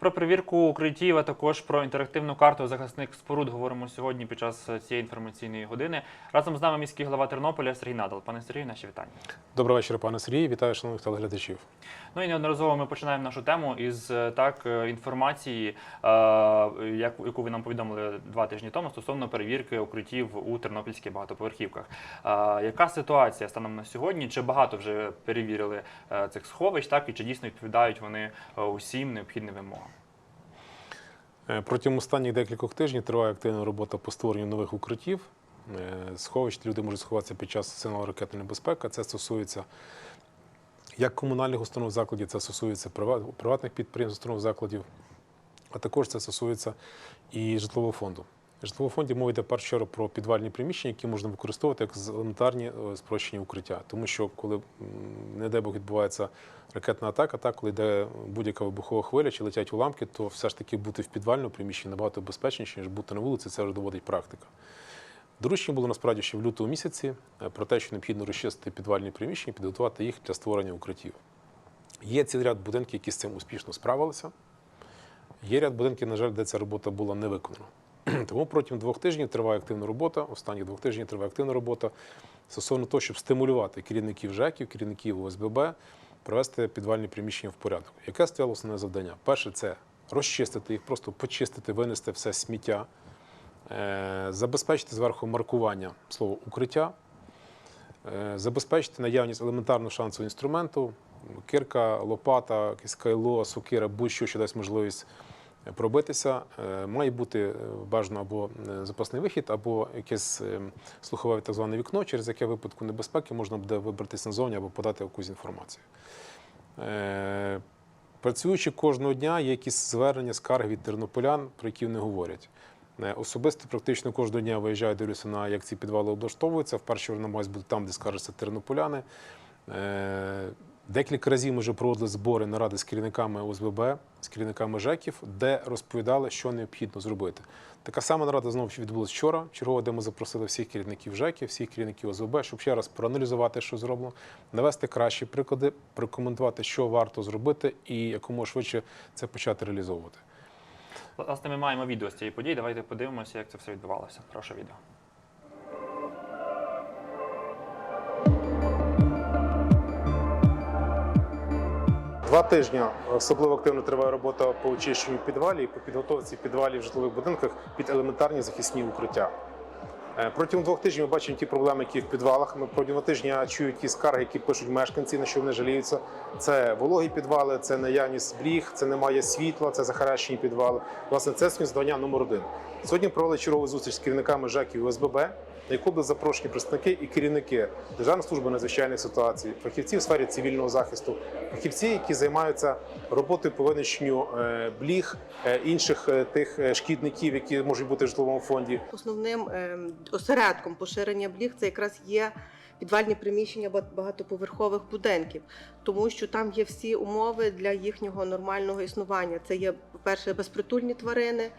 Про перевірку укриттів, а також про інтерактивну карту захисних споруд говоримо сьогодні під час цієї інформаційної години. Разом з нами міський голова Тернополя Сергій Надал. Пане Сергію, наші вітання. Доброго вечора, пане Сергій. Вітаю шановних телеглядачів. Ну і неодноразово ми починаємо нашу тему із е, так е, інформації, е, яку ви нам повідомили два тижні тому стосовно перевірки укриттів у тернопільських багатоповерхівках. Яка ситуація станом на сьогодні? Чи багато вже перевірили цих сховищ, так і чи дійсно відповідають вони усім необхідним вимогам? Е, Протягом останніх декількох тижнів триває активна робота по створенню нових укриттів. Е, Сховищ люди можуть сховатися під час сигналу ракетної небезпеки. Це стосується як комунальних установ закладів, це стосується прива- приватних підприємств, установ закладів, а також це стосується і житлового фонду. В житловому фонді в першу чергу про підвальні приміщення, які можна використовувати як елементарні е, спрощені укриття. Тому що коли, не дай Бог, відбувається ракетна атака, так, коли йде будь-яка вибухова хвиля чи летять уламки, то все ж таки бути в підвальному приміщенні набагато безпечніше, ніж бути на вулиці, це вже доводить практика. Доручення було насправді ще в лютому місяці е, про те, що необхідно розчистити підвальні приміщення, підготувати їх для створення укриттів. Є цілий ряд будинків, які з цим успішно справилися. Є ряд будинків, на жаль, де ця робота була не виконана. Тому протягом двох тижнів триває активна робота. Останні двох тижнів триває активна робота стосовно того, щоб стимулювати керівників ЖЕКів, керівників ОСББ привести підвальні приміщення в порядок. Яке стояло основне завдання? Перше, це розчистити їх, просто почистити, винести все сміття, е, забезпечити зверху маркування слово укриття, е, забезпечити наявність елементарного шансового інструменту, кирка, лопата, кайло, сокира, будь-що, що дасть можливість пробитися. Е, Має бути е, бажано або е, запасний вихід, або якесь слухове так зване вікно, через яке випадку небезпеки можна буде вибратися назовні або подати якусь інформацію. Працюючи кожного дня, є якісь звернення, скарги від тернополян, про які вони говорять. Особисто практично кожного дня виїжджаю, дивлюся на як ці підвали облаштовуються. Вперше намагаюся бути там, де скаржаться тернополяни. Декілька разів ми вже проводили збори наради з керівниками ОСББ, з керівниками ЖЕКів, де розповідали, що необхідно зробити. Така сама нарада знову відбулася вчора, чергова, де ми запросили всіх керівників ЖЕКів, всіх керівників ОСББ, щоб ще раз проаналізувати, що зроблено, навести кращі приклади, прокоментувати, що варто зробити, і якомога швидше це почати реалізовувати. Власне, ми маємо відео з цієї події. Давайте подивимося, як це все відбувалося. Прошу відео. Два тижні особливо активно триває робота по очищенню підвалів по підготовці підвалів в житлових будинках під елементарні захисні укриття. Е, Протягом двох тижнів ми бачимо ті проблеми, які в підвалах. Ми протягом два тижні чую ті скарги, які пишуть мешканці, на що вони жаліються. Це вологі підвали, це наявність бріг, це немає світла, це захаращені підвали. Власне, це завдання номер один. Сьогодні провели чергову зустріч з керівниками ЖЕКів і ОСББ, на яку були запрошені представники і керівники Державної служби надзвичайних ситуацій, фахівці в сфері цивільного захисту, фахівці, які займаються роботою по винищенню е, бліг, е, інших е, тих шкідників, які можуть бути в житловому фонді. Основним осередком поширення бліг це якраз є підвальні приміщення ба- багатоповерхових будинків, тому що там є всі умови для їхнього нормального існування. Це є, по-перше, безпритульні тварини,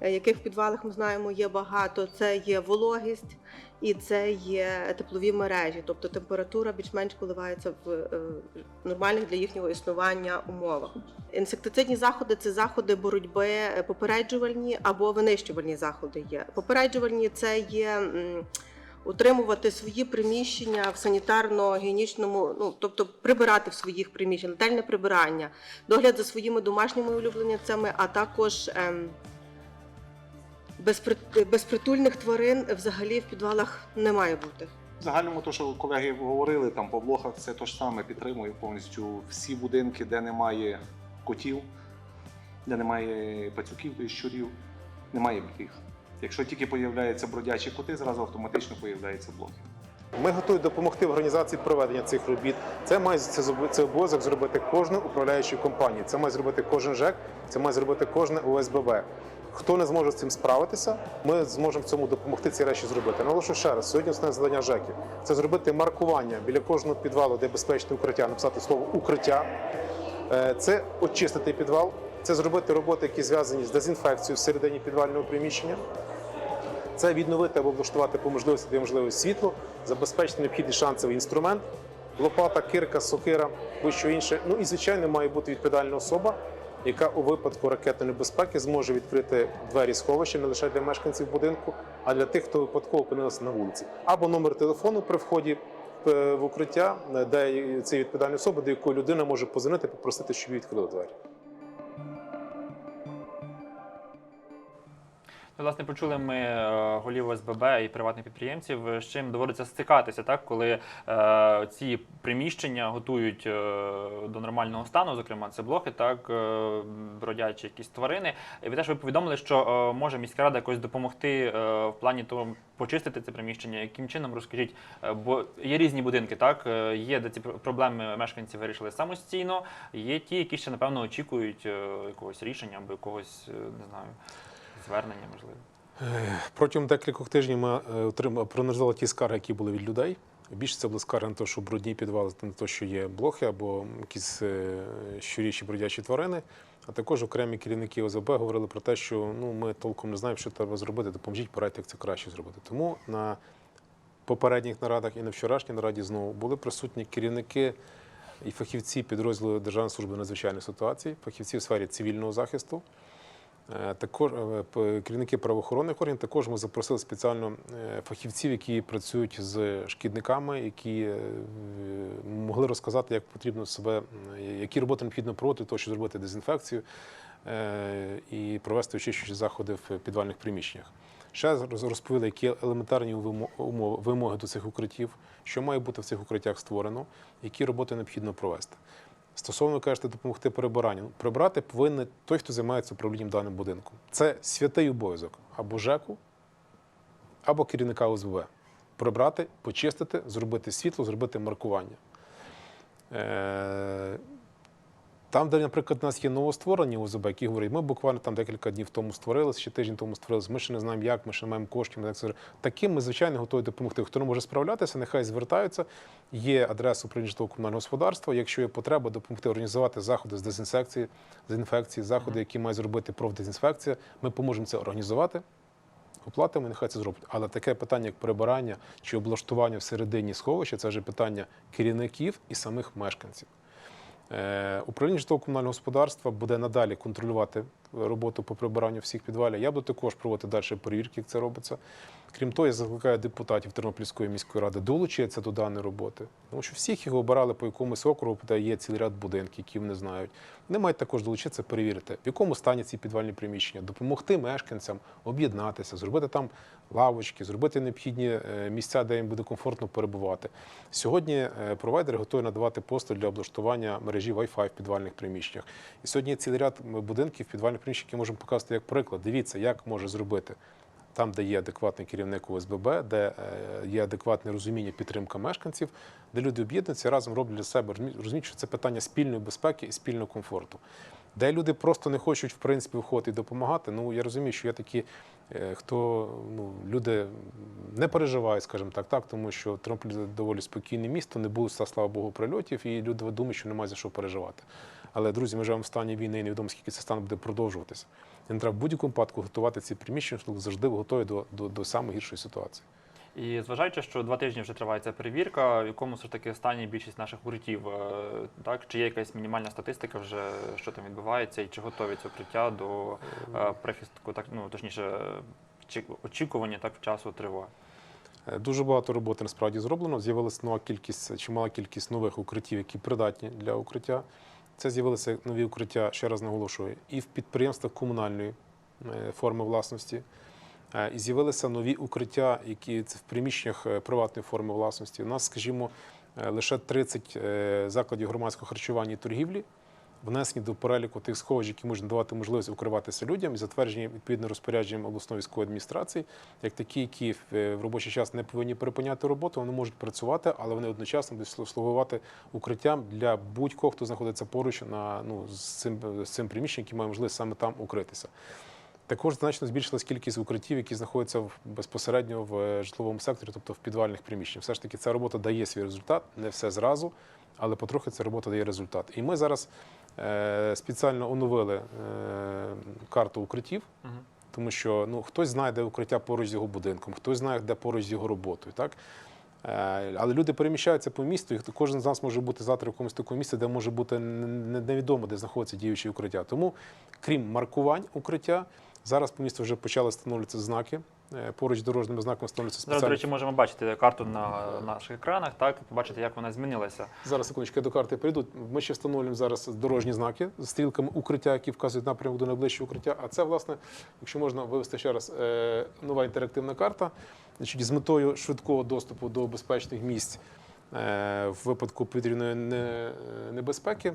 яких в підвалах ми знаємо є багато. Це є вологість і це є теплові мережі, тобто температура більш-менш коливається в е, нормальних для їхнього існування умовах. Інсектицидні заходи це заходи боротьби е, попереджувальні або винищувальні заходи є. Попереджувальні це є. Утримувати свої приміщення в санітарно-гігієнічному, ну тобто прибирати в своїх приміщеннях, детальне прибирання, догляд за своїми домашніми улюбленцями, а також ем, безпритульних тварин взагалі в підвалах не має бути. В загальному, то, що колеги говорили там по блохах, це те ж саме підтримую повністю всі будинки, де немає котів, де немає пацюків і щурів, немає бліг. Якщо тільки появляються бродячі коти, зразу автоматично появляються блохи. Ми готові допомогти в організації проведення цих робіт. Це має це, це обов'язок зробити кожна управляюча компанія. Це має зробити кожен ЖЕК, це має зробити кожне ОСББ. Хто не зможе з цим справитися, ми зможемо в цьому допомогти ці речі зробити. Наголошу ще раз, сьогодні основне завдання ЖЕКів це зробити маркування біля кожного підвалу, де безпечне укриття, написати слово укриття. Е, Це очистити підвал, це зробити роботи, які зв'язані з дезінфекцією всередині підвального приміщення. Це відновити або облаштувати по можливості, де можливо світло, забезпечити необхідний шансовий інструмент, лопата, кирка, сокира, будь-що інше. Ну і звичайно має бути відповідальна особа, яка у випадку ракетної небезпеки зможе відкрити двері сховища не лише для мешканців будинку, а для тих, хто випадково опинився на вулиці, або номер телефону при вході е, в укриття, е, де цієї відповідальної особа, до якої людина може позвонити, попросити, щоб їй відкрили двері. Власне, почули ми е, голів ОСББ і приватних підприємців, е, з чим доводиться стикатися, так, коли е, ці приміщення готують е, до нормального стану, зокрема, це блохи, так, е, бродячі якісь тварини. І ви теж ви повідомили, що е, може міська рада якось допомогти е, в плані того, почистити це приміщення. Яким чином розкажіть? Бо є різні будинки, так? Є, де ці пр- проблеми мешканці вирішили самостійно, є ті, які ще, напевно, очікують якогось рішення або якогось, не знаю, звернення, можливо. Протягом декількох тижнів ми е, проаналізували ті скарги, які були від людей. Більше це були скарги на те, що брудні підвали, на те, що є блохи або якісь е, щуріші бродячі тварини. А також окремі керівники ОЗБ говорили про те, що ну, ми толком не знаємо, що треба зробити, допоможіть, порадьте, як це краще зробити. Тому на попередніх нарадах і на вчорашній нараді знову були присутні керівники і фахівці підрозділу Державної служби надзвичайних ситуацій, фахівці в сфері цивільного захисту. Е, Також е, керівники правоохоронних органів також ми запросили спеціально е, фахівців, які працюють з шкідниками, які могли розказати, як потрібно себе, які роботи необхідно проводити, того, щоб зробити дезінфекцію і провести очищуючі заходи в підвальних приміщеннях. Ще роз- розповіли, які елементарні вимоги до цих укриттів, що має бути в цих укриттях створено, які роботи необхідно провести. Стосовно кажете, допомогти прибиранню. Прибрати повинен той, хто займається управлінням даним будинком. Це святий обов'язок або ЖЕКу, або керівника ОСББ. Прибрати, почистити, зробити світло, зробити маркування. Там, де, наприклад, у нас є новостворені ОЗБ, які говорять, ми буквально там декілька днів тому створилися, ще тиждень тому створилися, ми ще не знаємо, як, ми ще не маємо коштів. ми так Таким ми, звичайно, готові допомогти. Хто не може справлятися, нехай звертаються. Є адреса управління житлового комунального господарства. Якщо є потреба, допомогти організувати заходи з дезінфекції, з інфекції, заходи, які має зробити профдезінфекція, ми поможемо це організувати. Оплатимо, нехай це зроблять. Але таке питання, як прибирання чи облаштування всередині сховища, це вже питання керівників і самих мешканців. Е, Управління житлово-комунального господарства буде надалі контролювати роботу по прибиранню всіх підвалів. Я буду також проводити далі перевірки, як це робиться. Крім того, я закликаю депутатів Тернопільської міської ради долучитися до даної роботи, тому що всіх їх обирали по якомусь округу, де є цілий ряд будинків, які вони знають. Вони мають також долучитися, перевірити, в якому стані ці підвальні приміщення, допомогти мешканцям об'єднатися, зробити там лавочки, зробити необхідні е, місця, де їм буде комфортно перебувати. Сьогодні е, провайдери готові надавати послуги для облаштування мережі Wi-Fi в підвальних приміщеннях. І сьогодні цілий ряд будинків підвальних приміщень, які можемо показати як приклад. Дивіться, як може зробити там, де є адекватний керівник ОСББ, де е, є адекватне розуміння, підтримка мешканців, де люди об'єднуються разом роблять для себе, розуміють, що це питання спільної безпеки і спільного комфорту. Де люди просто не хочуть в принципі виходити і допомагати. Ну я розумію, що є такі, е, хто ну люди не переживають, скажімо так, так, тому що Тернопіль доволі спокійне місто, не було слава Богу прильотів, і люди думають, що немає за що переживати. Але друзі, ми живемо в стані війни, і невідомо скільки цей стан буде продовжуватися. І не треба в будь-якому випадку готувати ці приміщення, щоб завжди готові до, до, до самої гіршої ситуації. І зважаючи, що два тижні вже триває ця перевірка, в якому все ж таки стані більшість наших укриттів, е, так чи є якась мінімальна статистика, вже що там відбувається, і чи готові це укриття до е, прихистку, так ну точніше, очікування так часу тривоги. Е, Дуже багато роботи насправді зроблено. З'явилася нова кількість, чимала кількість нових укриттів, які придатні для укриття. Це з'явилися нові укриття, ще раз наголошую, і в підприємствах комунальної е, форми власності. Е, І з'явилися нові укриття, які це в приміщеннях е, приватної форми власності. У нас, скажімо, лише 30 е, закладів громадського харчування і торгівлі внесені до переліку тих сховищ, які можуть давати можливість укриватися людям і затверджені відповідно розпорядженням обласної військової адміністрації, як такі, які в е, робочий час не повинні припиняти роботу, вони можуть працювати, але вони одночасно будуть слугувати укриттям для будь-кого, хто знаходиться поруч на ну з цим з цим приміщенням, який має можливість саме там укритися. Також значно збільшилась кількість укриттів, які знаходяться в- безпосередньо в е, житловому секторі, тобто в підвальних приміщеннях. Все ж таки, ця робота дає свій результат, не все зразу, але потрохи ця робота дає результат. І ми зараз спеціально оновили е, карту укриттів, тому що ну, хтось знає, де укриття поруч з його будинком, хтось знає, де поруч з його роботою. Так? Е, Але люди переміщаються по місту, і кожен з нас може бути завтра в якомусь такому місці, де може бути не- невідомо, де знаходиться діюче укриття. Тому, крім маркувань укриття, зараз по місту вже почали встановлюватися знаки. Е, Поруч з дорожніми знаками встановлюються Зараз, до спеціальні речі, можемо бачити карту на наших екранах, так, побачити, як вона змінилася. Зараз секундочку, я до карти прийду. Ми ще встановлюємо зараз дорожні знаки з стрілками укриття, які вказують напрямок до найближчого укриття. А це, власне, якщо можна вивести ще раз, е, нова інтерактивна карта, значить, з метою швидкого доступу до безпечних місць е, в випадку повітряної небезпеки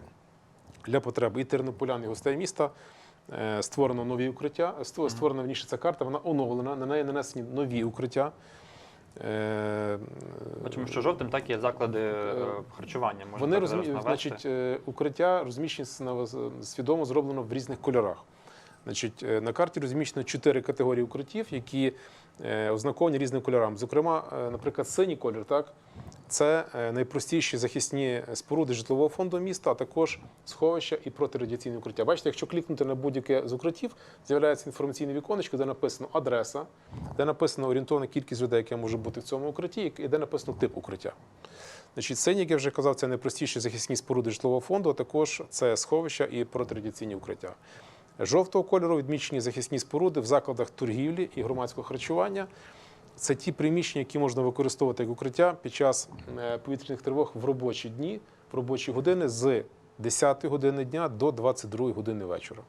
для потреб і тернополян, і гостей міста. Е, Створено нові укриття. Створена вніше ця карта, вона оновлена, на неї нанесені нові укриття. Е, Бачимо, що жовтим так є заклади е, харчування. Можна Вони навести. значить, е, укриття розміщені свідомо зроблено в різних кольорах. Значить, е, на карті розміщено чотири категорії укриттів, які е, ознаковані різними кольорами. Зокрема, е, наприклад, синій колір, так, це е, найпростіші захисні споруди житлового фонду міста, а також сховища і протирадіаційне укриття. Бачите, якщо клікнути на будь-яке з укриттів, з'являється інформаційне віконечко, де написано адреса, де написано орієнтовна кількість людей, яка може бути в цьому укритті, і де написано тип укриття. Значить, синій, як я вже казав, це найпростіші захисні споруди житлового фонду, а також це сховища і протирадіаційні укриття. Жовтого кольору відмічені захисні споруди в закладах торгівлі і громадського харчування. Це ті приміщення, які можна використовувати як укриття під час е, повітряних тривог в робочі дні, в робочі години з 10 години дня до 22 години вечора.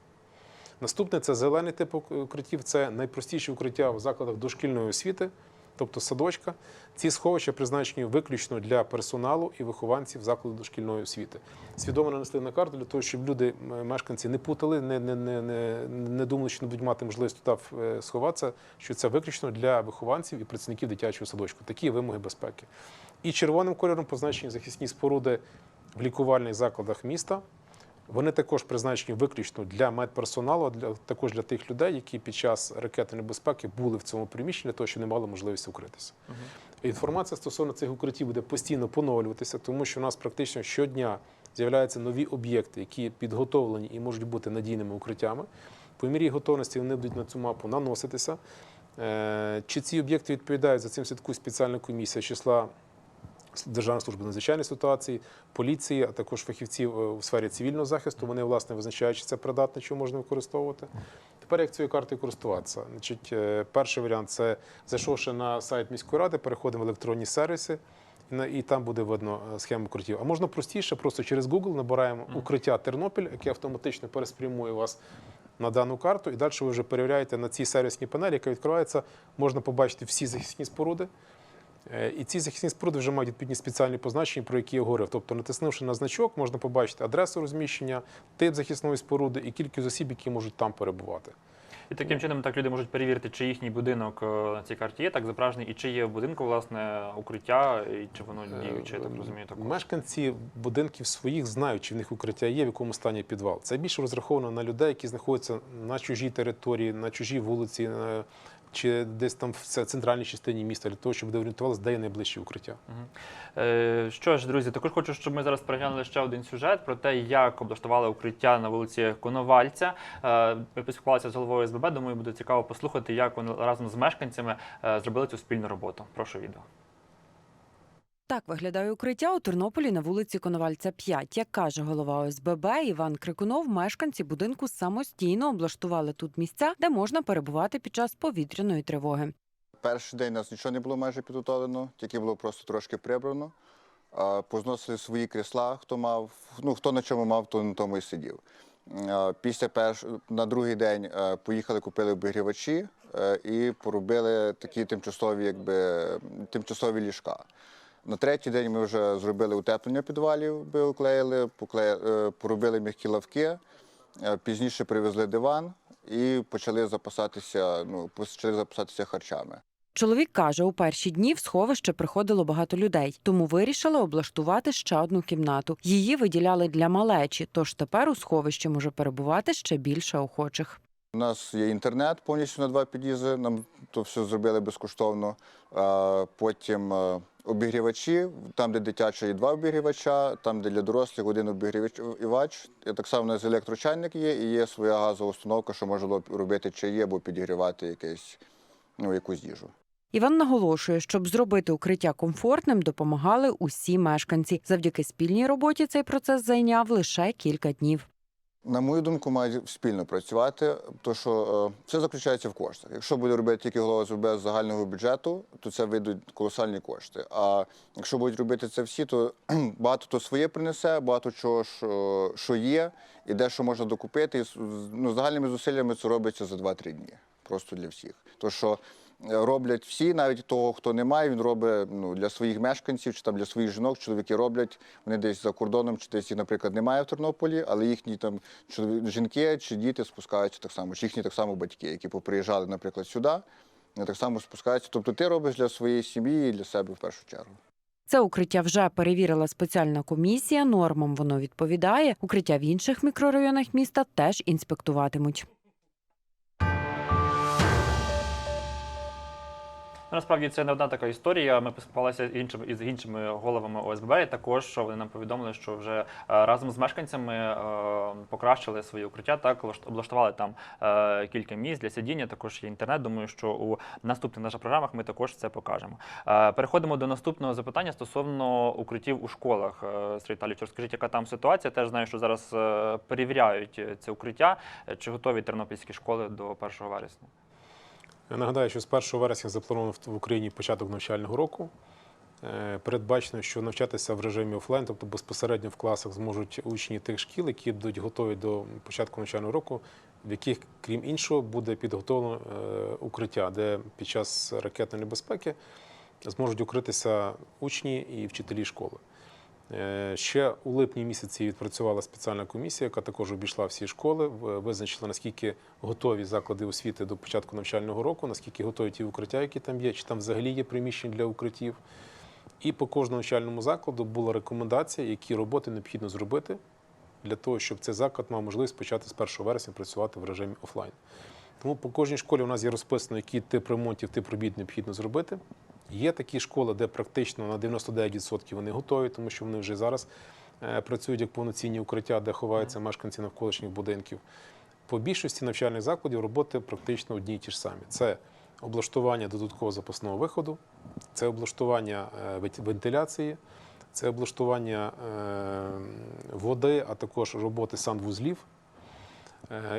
Наступне це зелений тип укриттів. Це найпростіші укриття в закладах дошкільної освіти, тобто садочка. Ці сховища призначені виключно для персоналу і вихованців закладу дошкільної освіти. Свідомо нанесли на карту для того, щоб люди, мешканці, не путали, не, не, не, не, думали, що не будуть мати можливість туди е, сховатися, що це виключно для вихованців і працівників дитячого садочку. Такі вимоги безпеки. І червоним кольором позначені захисні споруди в лікувальних закладах міста. Вони також призначені виключно для медперсоналу, для також для тих людей, які під час ракетної небезпеки були в цьому приміщенні, для того, що не мали можливості укритися. Інформація стосовно цих укриттів буде постійно поновлюватися, тому що у нас практично щодня з'являються нові об'єкти, які підготовлені і можуть бути надійними укриттями. По мірі готовності вони будуть на цю мапу наноситися. Е, Чи ці об'єкти відповідають за цим слідкує спеціальна комісія з числа Державної служби надзвичайної ситуації, поліції, а також фахівців е, у сфері цивільного захисту. Вони власне визначають, чи це придатне, що можна використовувати. Тепер як цією картою користуватися? Значить, е, перший варіант це зайшовши на сайт міської ради, переходимо в електронні сервіси. і там буде видно е, схему укриттів. А можна простіше, просто через Google набираємо укриття Тернопіль, яке автоматично переспрямує вас на дану карту, і далі ви вже перевіряєте на цій сервісній панелі, яка відкривається, можна побачити всі захисні споруди. Е, І ці захисні споруди вже мають відповідні спеціальні позначення, про які я говорив. Тобто, натиснувши на значок, можна побачити адресу розміщення, тип захисної споруди і кількість осіб, які можуть там перебувати. І таким чином так люди можуть перевірити, чи їхній будинок е, на цій карті є так зображений, і чи є в будинку власне укриття, і чи воно діюче, я так розумію. Також. Мешканці будинків своїх знають, чи в них укриття є, в якому стані підвал. Це більше розраховано на людей, які знаходяться на чужій території, на чужій вулиці, чи десь там в центральній частині міста, для того, щоб де орієнтувалися, де є найближче укриття. Е, Що ж, друзі, також хочу, щоб ми зараз переглянули ще один сюжет про те, як облаштували укриття на вулиці Коновальця. Е, Ми поспілкувалися з головою СББ. Думаю, буде цікаво послухати, як вони разом з мешканцями е, зробили цю спільну роботу. Прошу відео. Так виглядає укриття у Тернополі на вулиці Коновальця 5. Як каже голова ОСББ Іван Крикунов, мешканці будинку самостійно облаштували тут місця, де можна перебувати під час повітряної тривоги. Перший день у нас нічого не було майже підготовлено, тільки було просто трошки прибрано. Позносили свої крісла, хто мав, ну хто на чому мав, то на тому і сидів. Після перш... на другий день поїхали, купили обігрівачі е, і поробили такі тимчасові, якби, тимчасові ліжка. На третій день ми вже зробили утеплення підвалів, би оклеїли, поклеїли, е, поробили м'які лавки. Е, Пізніше привезли диван і почали запасатися, ну, почали запасатися харчами. Чоловік каже, у перші дні в сховище приходило багато людей, тому вирішили облаштувати ще одну кімнату. Її виділяли для малечі, тож тепер у сховищі може перебувати ще більше охочих. У нас є інтернет повністю на два під'їзди. Нам то все зробили безкоштовно. Потім е, обігрівачі, там, де дитяче, є два обігрівача, там, де для дорослих один обігрівач. І так само у нас електрочайник є, і є своя газова установка, що можна робити чаї або підігрівати якесь, ну, якусь їжу. Іван наголошує, щоб зробити укриття комфортним, допомагали усі мешканці. Завдяки спільній роботі цей процес зайняв лише кілька днів. На мою думку, мають спільно працювати, тому що е, все заключається в коштах. Якщо буде робити тільки голова ЗБ з загального бюджету, то це вийдуть колосальні кошти. А якщо будуть робити це всі, то багато хто своє принесе, багато чого що, що є, і дещо можна докупити. І ну, загальними зусиллями це робиться за 2-3 дні. Просто для всіх. То що е, роблять всі, навіть того, хто не має, він робить ну, для своїх мешканців чи там для своїх жінок, чоловіки роблять. Вони десь за кордоном, чи десь наприклад, немає в Тернополі, але їхні там жінки чи діти спускаються так само, чи їхні так само батьки, які поприїжджали, наприклад, сюди, вони так само спускаються. Тобто ти робиш для своєї сім'ї і для себе в першу чергу. Це укриття вже перевірила спеціальна комісія. Нормам воно відповідає. Укриття в інших мікрорайонах міста теж інспектуватимуть. Ну, Насправді це не одна така історія. Ми поспілкувалися іншими із іншими головами ОСББ. І також що вони нам повідомили, що вже е, разом з мешканцями е, покращили свої укриття. Так облаштували там е, кілька місць для сидіння. Також є інтернет. Думаю, що у наступних наших програмах ми також це покажемо. Переходимо до наступного запитання стосовно укриттів у школах. Сергій Віталійович, розкажіть, яка там ситуація? Теж знаю, що зараз перевіряють це укриття. Чи готові тернопільські школи до 1 вересня? Я нагадаю, що з 1 вересня заплановано в- Україні початок навчального року. Е, Передбачено, що навчатися в режимі офлайн, тобто безпосередньо в класах зможуть учні тих шкіл, які будуть готові до початку навчального року, в яких, крім іншого, буде підготовлено е, укриття, де під час ракетної небезпеки зможуть укритися учні і вчителі школи. Е, Ще у липні місяці відпрацювала спеціальна комісія, яка також обійшла всі школи, визначила наскільки готові заклади освіти до початку навчального року, наскільки готові ті укриття, які там є, чи там взагалі є приміщення для укриттів. І по кожному навчальному закладу була рекомендація, які роботи необхідно зробити для того, щоб цей заклад мав можливість почати з 1 вересня працювати в режимі офлайн. Тому по кожній школі у нас є розписано, який тип ремонтів, тип робіт необхідно зробити. Є такі школи, де практично на 99% вони готові, тому що вони вже зараз е, працюють як повноцінні укриття, де ховаються мешканці навколишніх будинків. По більшості навчальних закладів роботи практично одні й ті ж самі. Це облаштування додаткового запасного виходу, це облаштування е, вентиляції, це облаштування е, води, а також роботи санвузлів.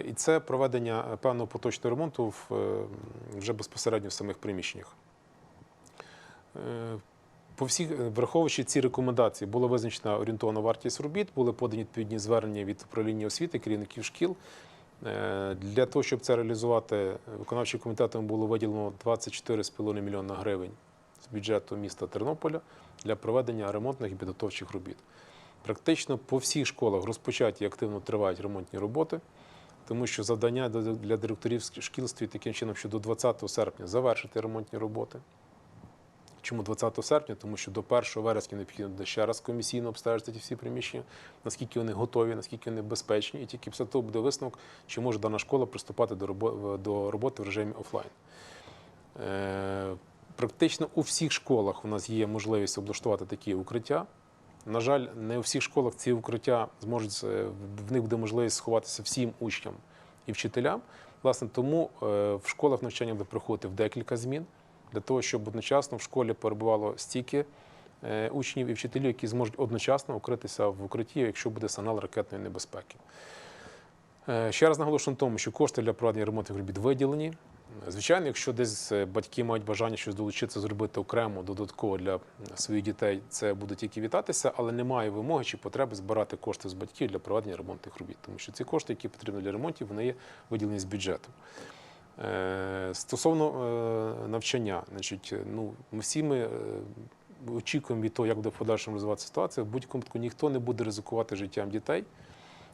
І це проведення певного поточного ремонту вже безпосередньо в самих приміщеннях. Е, По всіх, е, враховуючи ці рекомендації, була визначена орієнтована вартість робіт, були подані відповідні звернення від управління освіти, керівників шкіл. Е, Для того, щоб це реалізувати, виконавчим комітетом було виділено 24,5 мільйона гривень з бюджету міста Тернополя для проведення ремонтних і підготовчих робіт. Практично по всіх школах розпочаті і активно тривають ремонтні роботи, тому що завдання для директорів шкіл стоїть таким чином, що до 20 серпня завершити ремонтні роботи. Чому 20 серпня? Тому що до 1 вересня необхідно ще раз комісійно обстежити ті всі приміщення, наскільки вони готові, наскільки вони безпечні, і тільки після того буде висновок, чи може дана школа приступати до роботи в режимі офлайн. Е, Практично у всіх школах у нас є можливість облаштувати такі укриття. На жаль, не у всіх школах ці укриття зможуть е, в них буде можливість сховатися всім учням і вчителям. Власне, тому е, в школах навчання буде проходити в декілька змін для того, щоб одночасно в школі перебувало стільки е, учнів і вчителів, які зможуть одночасно укритися в укритті, якщо буде сигнал ракетної небезпеки. Е, Ще раз наголошую на тому, що кошти для проведення ремонтних робіт виділені. Звичайно, якщо десь е, батьки мають бажання щось долучитися, зробити окремо, додатково для своїх дітей, це буде тільки вітатися, але немає вимоги чи потреби збирати кошти з батьків для проведення ремонтних робіт, тому що ці кошти, які потрібні для ремонтів, вони є виділені з бюджету. Е, Стосовно е, навчання, значить, ну, ми всі ми е, очікуємо від того, як буде в подальшому розвиватися ситуація. В будь-якому випадку ніхто не буде ризикувати життям дітей.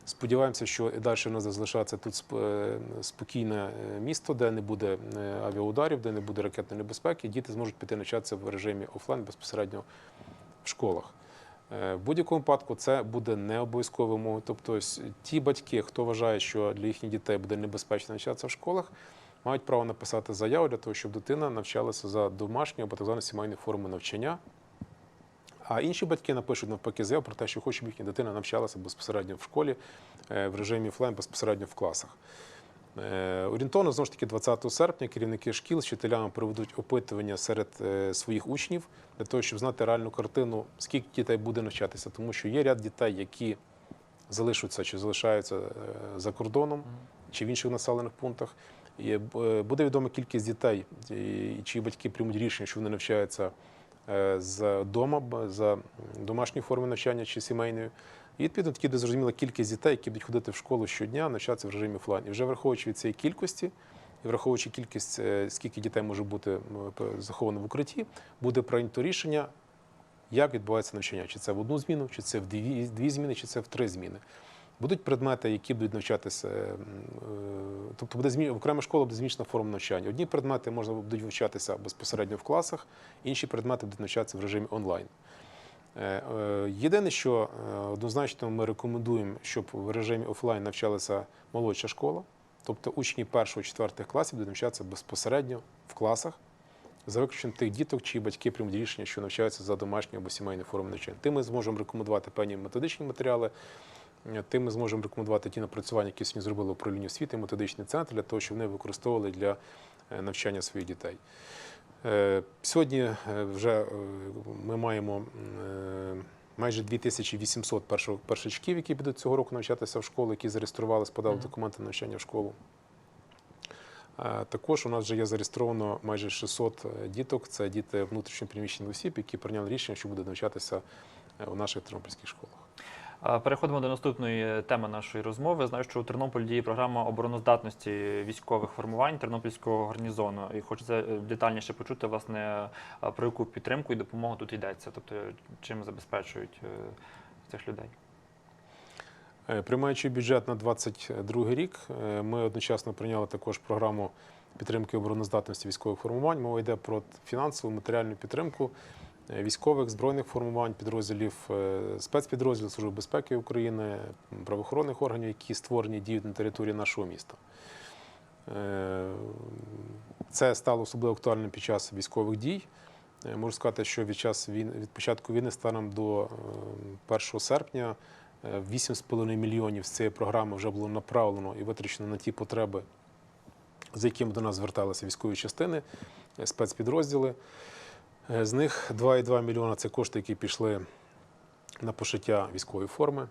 Сподіваємося, що і далі у нас залишається тут е, спокійне е, місто, де не буде е, авіаударів, де не буде ракетної небезпеки. Діти зможуть піти навчатися в режимі офлайн безпосередньо в школах. Е, В будь-якому випадку це буде не обов'язковою вимогою. Тобто, ті батьки, хто вважає, що для їхніх дітей буде небезпечно навчатися в школах, мають право написати заяву для того, щоб дитина навчалася за домашньою або так званою сімейною формою навчання. А інші батьки напишуть навпаки заяву про те, що хочуть, щоб їхня дитина навчалася безпосередньо в школі е, в режимі офлайн, безпосередньо в класах. Е, Орієнтовно знову ж таки 20 серпня керівники шкіл з вчителями проведуть опитування серед е, своїх учнів для того, щоб знати реальну картину, скільки дітей буде навчатися, тому що є ряд дітей, які залишаться чи залишаються е, за кордоном чи в інших населених пунктах. І буде відома кількість дітей, чиї батьки приймуть рішення, що вони навчаються з дома, за домашньою формою навчання чи сімейною. І відповідно тоді буде зрозуміла кількість дітей, які будуть ходити в школу щодня, навчатися в режимі офлайн. І вже враховуючи від цієї кількості, і враховуючи кількість, е, скільки дітей може бути заховано в укритті, буде прийнято рішення, як відбувається навчання. Чи це в одну зміну, чи це в дві, дві зміни, чи це в три зміни. Будуть предмети, які будуть навчатися, е, тобто буде змі... окрема школа буде змішана форма навчання. Одні предмети можна будуть вивчатися безпосередньо в класах, інші предмети будуть навчатися в режимі онлайн. Е, е, Єдине, що е, однозначно ми рекомендуємо, щоб в режимі офлайн навчалася молодша школа, тобто учні першого четвертих класів будуть навчатися безпосередньо в класах, за виключенням тих діток, чиї батьки приймуть рішення, що навчаються за домашньою або сімейною формою навчання. Тим ми зможемо рекомендувати певні методичні матеріали, тим ми зможемо рекомендувати ті напрацювання, які сьогодні зробили управління освіти, методичний центр, для того, щоб вони використовували для навчання своїх дітей. Е, Сьогодні е, вже е, ми маємо майже 2800 першо- першачків, які підуть цього року навчатися в школу, які зареєструвалися, подали документи на навчання в школу. Також у нас вже є зареєстровано майже 600 діток. Це діти внутрішньопереміщених осіб, які прийняли рішення, що будуть навчатися у наших тернопільських школах. Переходимо до наступної теми нашої розмови. Знаю, що у Тернополі діє програма обороноздатності військових формувань Тернопільського гарнізону. І хочеться е, детальніше почути, власне, про яку підтримку і допомогу тут йдеться. Тобто, чим забезпечують е, цих людей. Е, Приймаючи бюджет на 2022 рік, ми одночасно прийняли також програму підтримки обороноздатності військових формувань. Мова йде про фінансову матеріальну підтримку військових збройних формувань, підрозділів е, спецпідрозділів Служби безпеки України, правоохоронних органів, які створені діють на території нашого міста. Е, Це стало особливо актуальним під час військових дій. Е, Можу сказати, що від час війни від початку війни станом до е, 1 серпня е, 8,5 мільйонів з цієї програми вже було направлено і витрачено на ті потреби, за якими до нас зверталися військові частини, спецпідрозділи. Е, З них 2,2 мільйона це кошти, які пішли на пошиття військової форми.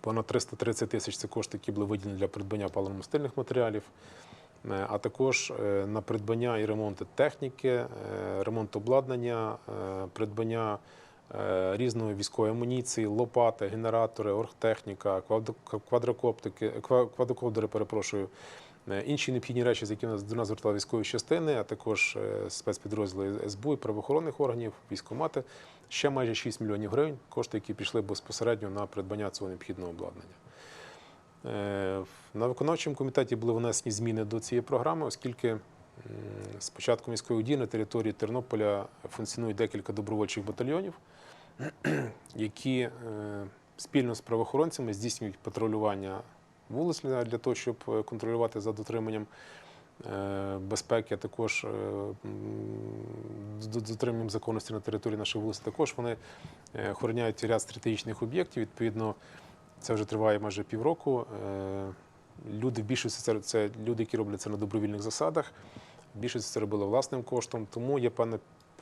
Понад 330 тисяч це кошти, які були виділені для придбання паливно-мастильних матеріалів, е, а також е, на придбання і ремонт техніки, ремонт обладнання, придбання різної військової амуніції, лопати, генератори, оргтехніка, квадрокоптери, перепрошую, інші необхідні речі, з нас- до нас звертали військові частини, а також е, спецпідрозділи СБУ і правоохоронних органів, військомати. Ще майже 6 мільйонів гривень, кошти, які пішли безпосередньо на придбання цього необхідного обладнання. Е, На виконавчому комітеті були внесені зміни до цієї програми, оскільки з початком військових дій на території Тернополя функціонує декілька добровольчих батальйонів, які е, спільно з правоохоронцями здійснюють патрулювання вулиць для того, щоб е, контролювати за дотриманням е, безпеки, а також е, дотриманням законності на території нашої вулиці. Також вони охороняють ряд стратегічних об'єктів. Відповідно, це вже триває майже півроку. Люди в більшості це, це люди, які роблять це на добровільних засадах. В більшості це робили власним коштом, тому є певна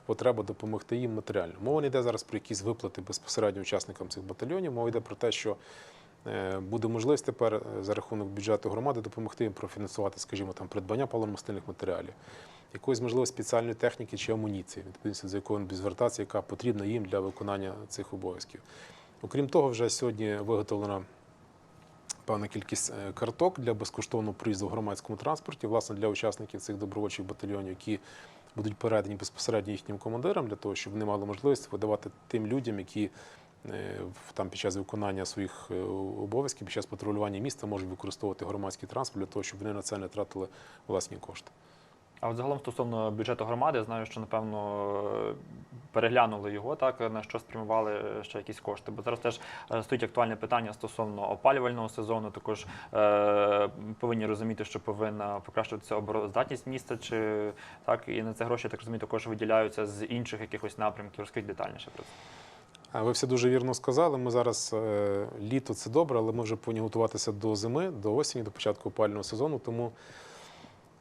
потреба допомогти їм матеріально. Мова не йде зараз про якісь виплати безпосередньо учасникам цих батальйонів. Мова йде про те, що буде можливість тепер е, за рахунок бюджету громади допомогти їм профінансувати, скажімо, там придбання паливно-мастильних матеріалів, якоїсь можливо спеціальної техніки чи амуніції, відповідно за якою звертатися, яка потрібна їм для виконання цих обов'язків. Окрім того, вже сьогодні виготовлена певна кількість е, карток для безкоштовного проїзду в громадському транспорті, власне, для учасників цих добровольчих батальйонів, які будуть передані безпосередньо їхнім командирам, для того, щоб вони мали можливість видавати тим людям, які е, там під час виконання своїх е, обов'язків, під час патрулювання міста можуть використовувати громадський транспорт для того, щоб вони на це не тратили власні кошти. А от загалом стосовно бюджету громади, я знаю, що напевно переглянули його, так на що спрямували ще якісь кошти. Бо зараз теж е, стоїть актуальне питання стосовно опалювального сезону. Також е, повинні розуміти, що повинна покращуватися обороноздатність міста, чи так і на це гроші, так розумію, також виділяються з інших якихось напрямків. Розкажіть детальніше про це. Ви все дуже вірно сказали. Ми зараз е, літо це добре, але ми вже повинні готуватися до зими, до осені, до початку опального сезону. Тому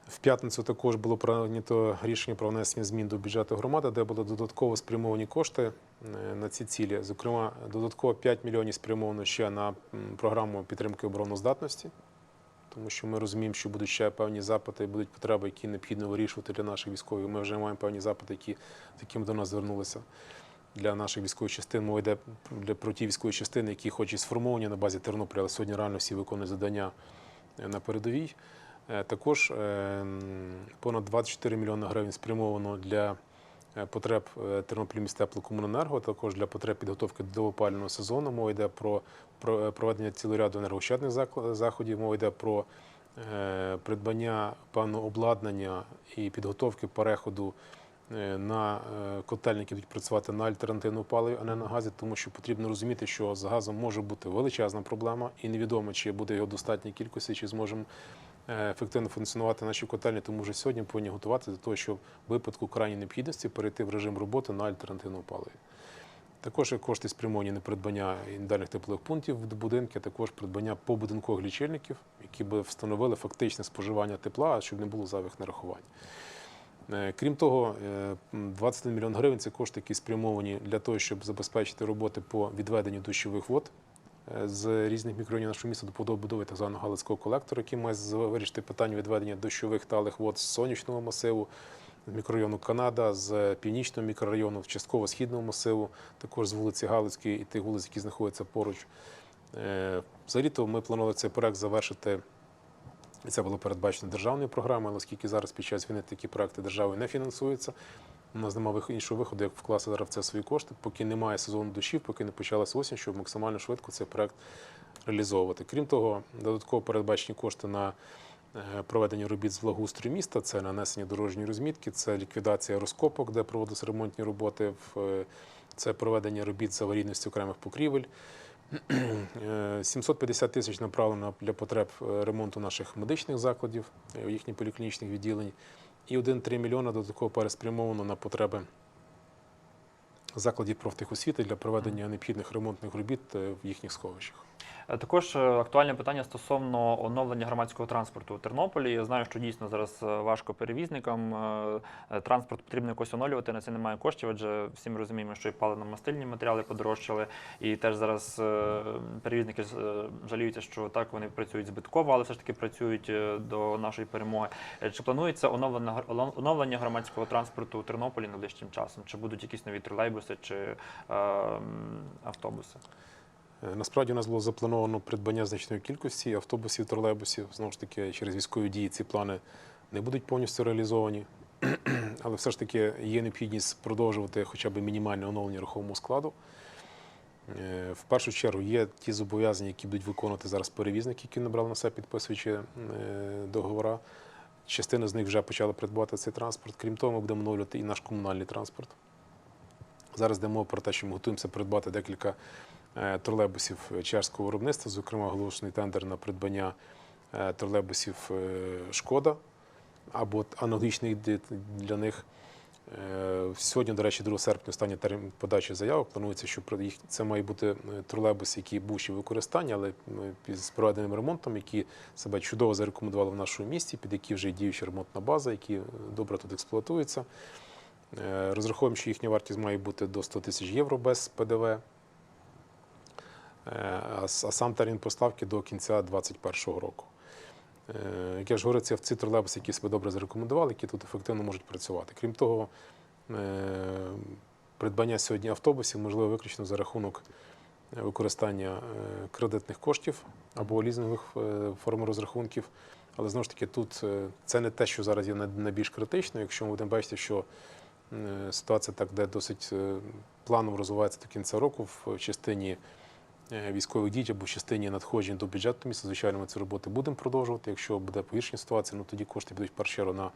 в п'ятницю також було прийнято рішення про внесення змін до бюджету громади, де були додатково спрямовані кошти е, на ці цілі. Зокрема, додатково 5 мільйонів спрямовано ще на програму підтримки обороноздатності. Тому що ми розуміємо, що будуть ще певні запити, будуть потреби, які необхідно вирішувати для наших військових. Ми вже маємо певні запити, які з до нас звернулися для наших військових частин. Мова йде про ті військові частини, які хоч і сформовані на базі Тернополя, але сьогодні реально всі виконують завдання е, на передовій. Е, Також е, понад 24 мільйони гривень спрямовано для потреб Тернопіль міст теплокомуненерго, також для потреб підготовки до опалювального сезону. Мова йде про про- проведення цілого ряду енергощадних заходів. Мова йде про придбання певного обладнання і підготовки переходу на е, котельні, будуть працювати на альтернативному паливі, а не на газі, тому що потрібно розуміти, що з газом може бути величезна проблема, і невідомо, чи буде його достатній кількості, чи зможемо е, ефективно функціонувати наші котельні. Тому вже сьогодні повинні готуватися до того, щоб в випадку крайньої необхідності перейти в режим роботи на альтернативному паливі. Також кошти спрямовані на придбання індивідуальних теплових пунктів в будинки, а також придбання побудинкових лічильників, які би встановили фактичне споживання тепла, щоб не було зайвих нарахувань. Е, Крім того, е, 21 мільйон гривень це кошти, які спрямовані для того, щоб забезпечити роботи по відведенню дощових вод е, з різних мікрорайонів нашого міста до побудови так званого галицького колектора, який має вирішити питання відведення дощових талих вод з сонячного масиву, з мікрорайону Канада, з північного мікрорайону, частково східного масиву, також з вулиці Галицької і тих вулиць, які знаходяться поруч. Е, Взагалі-то ми планували цей проект завершити. І це було передбачено державною програмою, але оскільки зараз під час війни такі проекти державою не фінансуються, у нас немає іншого виходу, як вкласти зараз в це свої кошти, поки немає сезону дощів, поки не почалася осінь, щоб максимально швидко цей проект реалізовувати. Крім того, додатково передбачені кошти на е, проведення робіт з благоустрою міста, це нанесення дорожньої розмітки, це ліквідація розкопок, де проводяться ремонтні роботи, е, це проведення робіт з аварійності окремих покрівель. Е, 750 тисяч направлено для потреб е, ремонту наших медичних закладів, е, їхніх поліклінічних відділень. І 1,3 мільйона додатково переспрямовано на потреби закладів профтехосвіти для проведення необхідних ремонтних робіт е, в їхніх сховищах. Е, Також е, актуальне питання стосовно оновлення громадського транспорту у Тернополі. Я знаю, що дійсно зараз е, важко перевізникам. Транспорт потрібно якось оновлювати, на це немає коштів, адже всі ми розуміємо, що і паливно-мастильні матеріали подорожчали. І теж зараз перевізники жаліються, що так вони працюють збитково, але все ж таки працюють до нашої перемоги. Чи планується оновлення, оновлення громадського транспорту у Тернополі найближчим часом? Чи будуть якісь нові тролейбуси чи автобуси? Е, Насправді у нас було заплановано придбання значної кількості автобусів, тролейбусів. Знову ж таки, через військові дії ці плани не будуть повністю реалізовані. Але все ж таки є необхідність продовжувати хоча б мінімальне оновлення рухомого складу. Е, В першу чергу є ті зобов'язання, які будуть виконувати зараз перевізники, які набрали на себе підписуючи е, договора. Частина з них вже почала придбати цей транспорт. Крім того, ми будемо оновлювати і наш комунальний транспорт. Зараз йде мова про те, що ми готуємося придбати декілька тролейбусів чешського виробництва, зокрема оголошений тендер на придбання е, тролейбусів е, Шкода або аналогічних для них. Е, Сьогодні, до речі, 2 серпня останній термін подачі заявок. Планується, що це має бути е, тролейбус, який був ще в використанні, але е, з проведеним ремонтом, які себе чудово зарекомендували в нашому місті, під які вже діюча ремонтна база, які е, добре тут експлуатуються. Е, Розраховуємо, що їхня вартість має бути до 100 тисяч євро без ПДВ. Е, А сам термін поставки до кінця 2021 року. Е, Як я ж говорю, це ці тролейбуси, які себе добре зарекомендували, які тут ефективно можуть працювати. Крім того, е, придбання сьогодні автобусів можливо виключно за рахунок використання кредитних коштів або лізингових форм розрахунків. Але знову ж таки, тут це не те, що зараз є найбільш критично. Якщо ми будемо бачити, що ситуація так, де досить планово розвивається до кінця року в частині військових дій або в частині надходжень до бюджету міста, звичайно, ми ці роботи будемо продовжувати. Якщо буде погіршення ситуації, ну тоді кошти підуть в першу на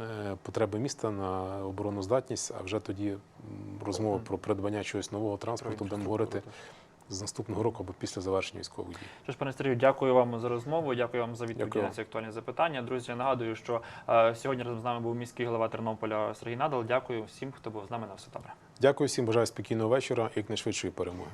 е, потреби міста, на обороноздатність, а вже тоді розмова про придбання чогось нового транспорту будемо говорити з наступного року або після завершення військових дій. Що ж, пане Сергію, дякую вам за розмову. Дякую вам за відповіді Дякую. на ці актуальні запитання. Друзі, я нагадую, що е, сьогодні разом з нами був міський голова Тернополя Сергій Надал. Дякую всім, хто був з нами на все добре. Дякую всім, бажаю спокійного вечора і якнайшвидшої перемоги.